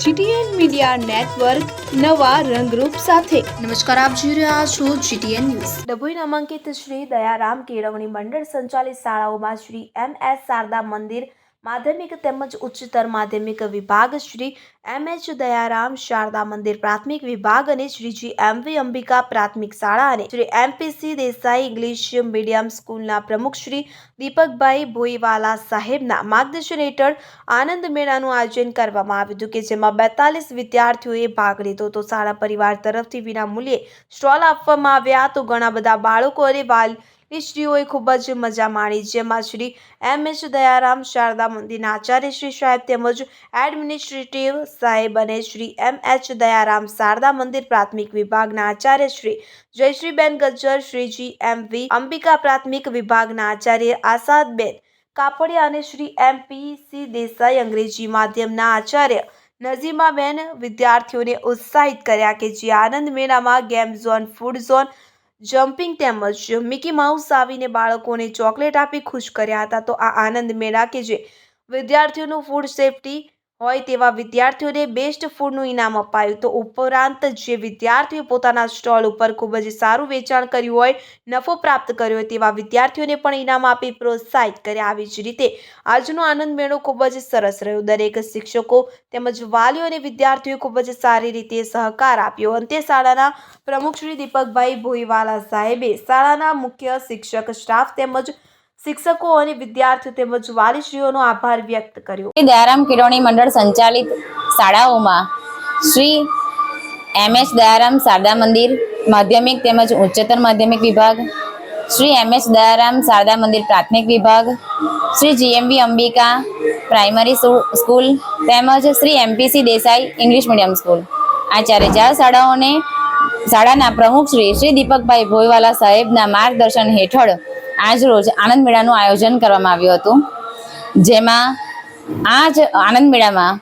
GTN media network નવા રંગરૂપ સાથે. નમસ્કાર, આપ જોઈ રહ્યા છો જીટીએન ન્યૂઝ. ડભોઈ નામાંકિત શ્રી દયારામ કેળવણી મંડળ સંચાલિત શાળાઓમાં શ્રી એમ એસ શારદા મંદિર માધ્યમિક તેમજ ઉચ્ચતર માધ્યમિક વિભાગ શ્રી એમ એચ દયારામ શારદા મંદિર પ્રાથમિક વિભાગ અને શ્રીજી એમ વી અંબિકા પ્રાથમિક શાળા અને Shri MPC Desai English medium સ્કૂલના પ્રમુખ શ્રી દીપકભાઈ ભોઈવાલા સાહેબના માર્ગદર્શન હેઠળ આનંદ મેળાનું આયોજન કરવામાં આવ્યું હતું કે જેમાં બેતાલીસ વિદ્યાર્થીઓએ ભાગ લીધો તો શાળા પરિવાર તરફથી વિના મૂલ્યે સ્ટોલ આપવામાં આવ્યા તો ઘણા બધા બાળકો અને વાલીશ્રીઓએ ખૂબ જ મજા માણી. જેમાં શ્રી એમ એચ દયારામ શારદા મંદિરના આચાર્ય શ્રી સાહેબ તેમજ એડમિનિસ્ટ્રેટિવ સાહેબ અને શ્રી એમ એચ દયારામ શારદા મંદિર પ્રાથમિક વિભાગના આચાર્ય શ્રી જયશ્રીબેન ગજ્જર શ્રીજી એમ વી અંબિકા પ્રાથમિક વિભાગના આચાર્ય આસાદબેન કાપડિયા અને Shri M P C Desai અંગ્રેજી માધ્યમના આચાર્ય નઝીમાબેન વિદ્યાર્થીઓને ઉત્સાહિત કર્યા કે જે આનંદ મેળામાં game zone, food zone jumping તેમજ મિકી માઉસ આવીને બાળકોને ચોકલેટ આપી ખુશ કર્યા હતા. તો આ આનંદ મેળા કે જે વિદ્યાર્થીઓનું ફૂડ સેફટી હોય તેવા વિદ્યાર્થીઓને બેસ્ટ ફૂડનું ઇનામ અપાયું. તો ઉપરાંત જે વિદ્યાર્થીઓ પોતાના સ્ટોલ ઉપર ખૂબ જ સારું વેચાણ કર્યું હોય, નફો પ્રાપ્ત કર્યો હોય તેવા વિદ્યાર્થીઓને પણ ઇનામ આપી પ્રોત્સાહિત કર્યા. આવી જ રીતે આજનો આનંદ મેળો ખૂબ જ સરસ રહ્યો. દરેક શિક્ષકો તેમજ વાલીઓ અને વિદ્યાર્થીઓએ ખૂબ જ સારી રીતે સહકાર આપ્યો. અંતે શાળાના પ્રમુખ શ્રી દીપકભાઈ ભોઈવાલા સાહેબે શાળાના મુખ્ય શિક્ષક, સ્ટાફ તેમજ શિક્ષકો અને વિદ્યાર્થીઓ તેમજ વાલીશ્રીઓનો આભાર વ્યક્ત કર્યો. દયારામ કિરોણી મંડળ સંચાલિત શાળાઓમાં શ્રી એમ એચ દયારામ શારદા મંદિર, માધ્યમિક તેમજ ઉચ્ચતર માધ્યમિક વિભાગ, શ્રી એમ એચ દયારામ શારદા મંદિર પ્રાથમિક વિભાગ, Shri GMV Ambika primary school તેમજ Shri MPC Desai English medium school. આ ચારે ચાર શાળાઓને, શાળાના પ્રમુખ શ્રી શ્રી દીપકભાઈ ભોયવાલા સાહેબના માર્ગદર્શન હેઠળ આજરોજ આનંદ મેળાનું આયોજન કરવામાં આવ્યું હતું. જેમાં આ જ આનંદ મેળામાં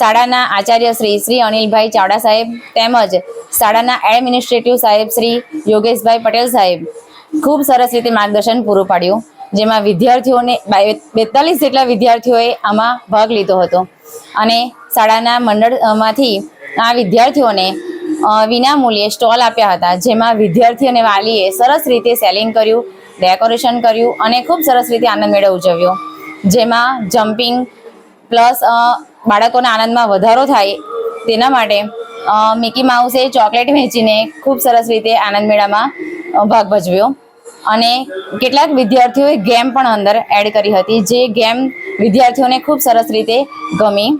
શાળાના આચાર્ય શ્રી શ્રી અનિલભાઈ ચાવડા સાહેબ તેમજ શાળાના એડમિનિસ્ટ્રેટિવ સાહેબ શ્રી યોગેશભાઈ પટેલ સાહેબ ખૂબ સરસ રીતે માર્ગદર્શન પૂરું પાડ્યું, જેમાં વિદ્યાર્થીઓને બેતાલીસ જેટલા વિદ્યાર્થીઓએ આમાં ભાગ લીધો હતો. અને શાળાના મંડળમાંથી આ વિદ્યાર્થીઓને વિનામૂલ્યે સ્ટોલ આપ્યા હતા, જેમાં વિદ્યાર્થી અને વાલીએ સરસ રીતે સેલિંગ કર્યું ડેકોરેશન કર્યું અને ખૂબ સરસ રીતે આનંદ મેળો ઉજવ્યો. જેમાં જમ્પિંગ પ્લસ બાળકોના આનંદમાં વધારો થાય તેના માટે મિકી માઉસે ચોકલેટ વેચીને ખૂબ સરસ રીતે આનંદ મેળામાં ભાગ ભજવ્યો. અને કેટલાક વિદ્યાર્થીઓએ ગેમ પણ અંદર એડ કરી હતી, જે ગેમ વિદ્યાર્થીઓને ખૂબ સરસ રીતે ગમી.